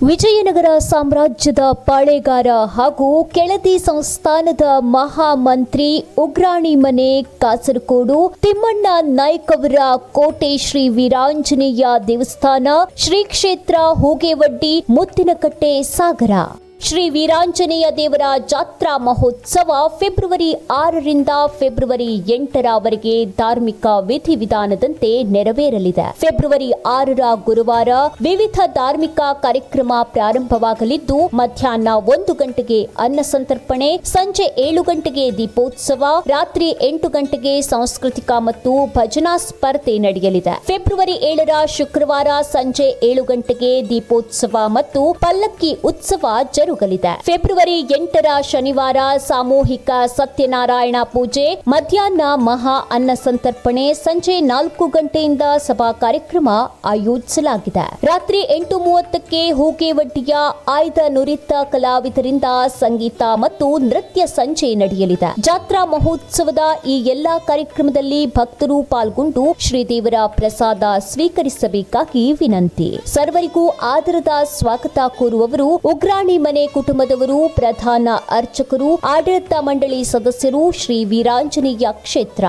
ವಿಜಯನಗರ ಸಾಮ್ರಾಜ್ಯದ ಪಾಳೆಗಾರ ಹಾಗೂ ಕೆಳದಿ ಸಂಸ್ಥಾನದ ಮಹಾಮಂತ್ರಿ ಉಗ್ರಾಣಿ ಮನೆ ಕಾಸರಗೋಡು ತಿಮ್ಮಣ್ಣ ನಾಯ್ಕ್ ಅವರ ಕೋಟೆ ಶ್ರೀ ವೀರಾಂಜನೇಯ ದೇವಸ್ಥಾನ ಶ್ರೀ ಕ್ಷೇತ್ರ ಹೂಗೇವಡ್ಡಿ ಮುತ್ತಿನಕಟ್ಟೆ ಸಾಗರ. ಶ್ರೀ ವೀರಾಂಜನೇಯ ದೇವರ ಜಾತ್ರಾ ಮಹೋತ್ಸವ ಫೆಬ್ರವರಿ ಆರರಿಂದ ಫೆಬ್ರವರಿ ಎಂಟರವರೆಗೆ ಧಾರ್ಮಿಕ ವಿಧಿವಿಧಾನದಂತೆ ನೆರವೇರಲಿದೆ. ಫೆಬ್ರವರಿ ಆರರ ಗುರುವಾರ ವಿವಿಧ ಧಾರ್ಮಿಕ ಕಾರ್ಯಕ್ರಮ ಪ್ರಾರಂಭವಾಗಲಿದ್ದು, ಮಧ್ಯಾಹ್ನ ಒಂದು ಗಂಟೆಗೆ ಅನ್ನ ಸಂತರ್ಪಣೆ, ಸಂಜೆ ಏಳು ಗಂಟೆಗೆ ದೀಪೋತ್ಸವ, ರಾತ್ರಿ ಎಂಟು ಗಂಟೆಗೆ ಸಾಂಸ್ಕೃತಿಕ ಮತ್ತು ಭಜನಾ ಸ್ಪರ್ಧೆ ನಡೆಯಲಿದೆ. ಫೆಬ್ರವರಿ ಏಳರ ಶುಕ್ರವಾರ ಸಂಜೆ ಏಳು ಗಂಟೆಗೆ ದೀಪೋತ್ಸವ ಮತ್ತು ಪಲ್ಲಕ್ಕಿ ಉತ್ಸವ ಫೆಬ್ರವರಿ ಎಂಟರ ಶನಿವಾರ ಸಾಮೂಹಿಕ ಸತ್ಯನಾರಾಯಣ ಪೂಜೆ, ಮಧ್ಯಾಹ್ನ ಮಹಾ ಅನ್ನ ಸಂತರ್ಪಣೆ, ಸಂಜೆ ನಾಲ್ಕು ಗಂಟೆಯಿಂದ ಸಭಾ ಕಾರ್ಯಕ್ರಮ ಆಯೋಜಿಸಲಾಗಿದೆ. ರಾತ್ರಿ ಎಂಟು ಮೂವತ್ತಕ್ಕೆ ಹೂಗೇವಡ್ಡಿಯ ಆಯ್ದ ನುರಿತ ಕಲಾವಿದರಿಂದ ಸಂಗೀತ ಮತ್ತು ನೃತ್ಯ ಸಂಜೆ ನಡೆಯಲಿದೆ. ಜಾತ್ರಾ ಮಹೋತ್ಸವದ ಈ ಎಲ್ಲಾ ಕಾರ್ಯಕ್ರಮದಲ್ಲಿ ಭಕ್ತರು ಪಾಲ್ಗೊಂಡು ಶ್ರೀದೇವರ ಪ್ರಸಾದ ಸ್ವೀಕರಿಸಬೇಕಾಗಿ ವಿನಂತಿ. ಸರ್ವರಿಗೂ ಆದರದ ಸ್ವಾಗತ ಕೋರುವವರು ಉಗ್ರಾಣಿ ಮನೆ ಕುಟುಂಬದವರು ಪ್ರಧಾನ ಅರ್ಚಕರು ಆಡಳಿತ ಮಂಡಳಿ ಸದಸ್ಯರು ಶ್ರೀ ವೀರಾಂಜನೇಯ ಕ್ಷೇತ್ರ.